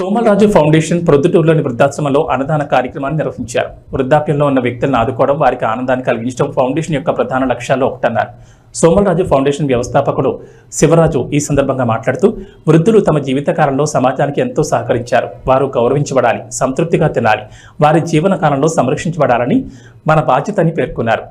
Somalaraju foundation ప్రొద్దుటూరులోని వృద్ధాశ్రమంలో అన్నదాన కార్యక్రమాన్ని నిర్వహించారు. వృద్ధాప్యంలో ఉన్న వ్యక్తులను ఆదుకోవడం వారికి ఆనందాన్ని కలిగించడం ఫౌండేషన్ యొక్క ప్రధాన లక్ష్యాల్లో ఒకటన్నారు. సోమలరాజు ఫౌండేషన్ వ్యవస్థాపకుడు శివరాజు ఈ సందర్భంగా మాట్లాడుతూ వృద్ధులు తమ జీవితకాలంలో సమాజానికి ఎంతో సహకరించారు. వారు గౌరవించబడాలి సంతృప్తిగా తినాలి వారి జీవన కాలంలో సంరక్షించబడాలని మన బాధ్యత అని పేర్కొన్నారు.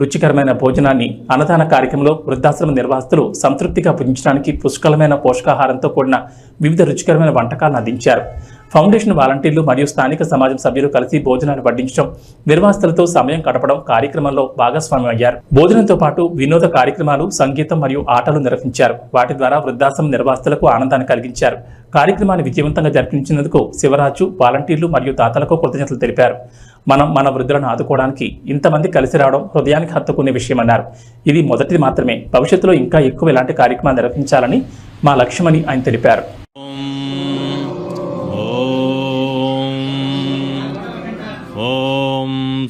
రుచికరమైన భోజనాన్ని అన్నదాన కార్యక్రమంలో వృద్ధాశ్రమ నిర్వాహకులు సంతృప్తిగా భుజించడానికి పుష్కలమైన పోషకాహారంతో కూడిన వివిధ రుచికరమైన వంటకాలను అందించారు. ఫౌండేషన్ వాలంటీర్లు మరియు స్థానిక సమాజం సభ్యులు కలిసి భోజనాన్ని వడ్డించడం నిర్వాసితులతో సమయం గడపడం కార్యక్రమంలో భాగస్వామ్యం అయ్యారు భోజనంతో పాటు వినోద కార్యక్రమాలు సంగీతం మరియు ఆటలు నిర్వహించారు. వాటి ద్వారా వృద్ధాశ్రమ నిర్వాసితులకు ఆనందాన్ని కలిగించారు. కార్యక్రమాన్ని విజయవంతంగా జరిపించినందుకు శివరాజు వాలంటీర్లు మరియు దాతలకు కృతజ్ఞతలు తెలిపారు. మనం మన వృద్ధులను ఆదుకోవడానికి ఇంతమంది కలిసి రావడం హృదయానికి హత్తుకునే విషయమన్నారు. ఇది మొదటిది మాత్రమే. భవిష్యత్తులో ఇంకా ఎక్కువ ఇలాంటి కార్యక్రమాలు నిర్వహించాలని మా లక్ష్యమని ఆయన తెలిపారు.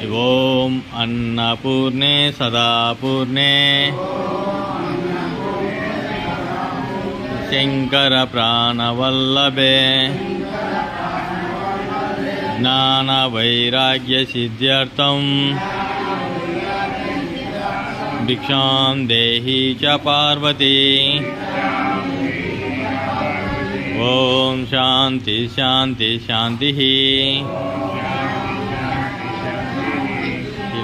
ॐ अन्नपूर्णे सदा पूर्णे शङ्करप्राणवल्लभे ज्ञानवैराग्यसिद्ध्यर्थम् भिक्षां देहि च पार्वती। ॐ शान्ति शान्ति शान्तिः।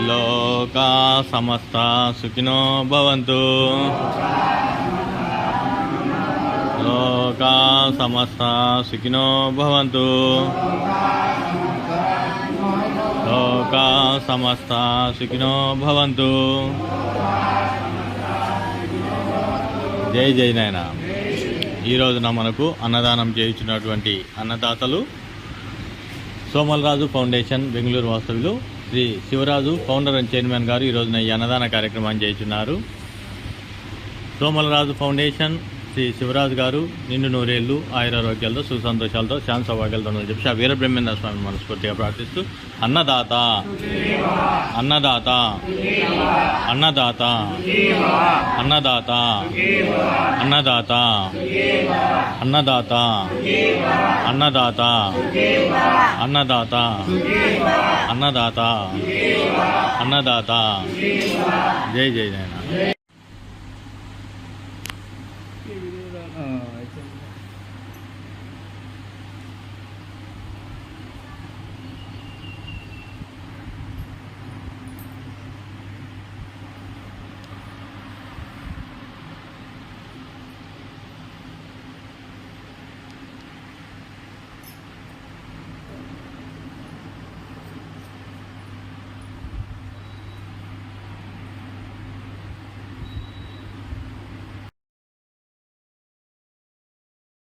లోకా సమస్త సుఖినో భవంతు. లోకా సమస్త సుఖినో భవంతు. లోకా సమస్త సుఖినో భవంతు. జై జై నాయన. ఈరోజున మనకు అన్నదానం చేయించినటువంటి అన్నదాతలు సోమలరాజు ఫౌండేషన్ బెంగళూరు వాస్తవ్యులు Shri Sivaraju founder and chairman గారు ఈరోజున ఈ అన్నదాన కార్యక్రమాన్ని చేస్తున్నారు సోమలరాజు ఫౌండేషన్ శ్రీ శివరాజ్ గారు నిండు నూరేళ్ళు ఆయురారోగ్యాలతో సుసంతోషాలతో శాంతి సౌభాగ్యాలతో ఉండాలని చెప్పి ఆ వీరబ్రహ్మేంద్ర స్వామి మనస్ఫూర్తిగా ప్రార్థిస్తూ అన్నదాత అన్నదాత అన్నదాత అన్నదాత అన్నదాత అన్నదాత అన్నదాత అన్నదాత అన్నదాత అన్నదాత జై జై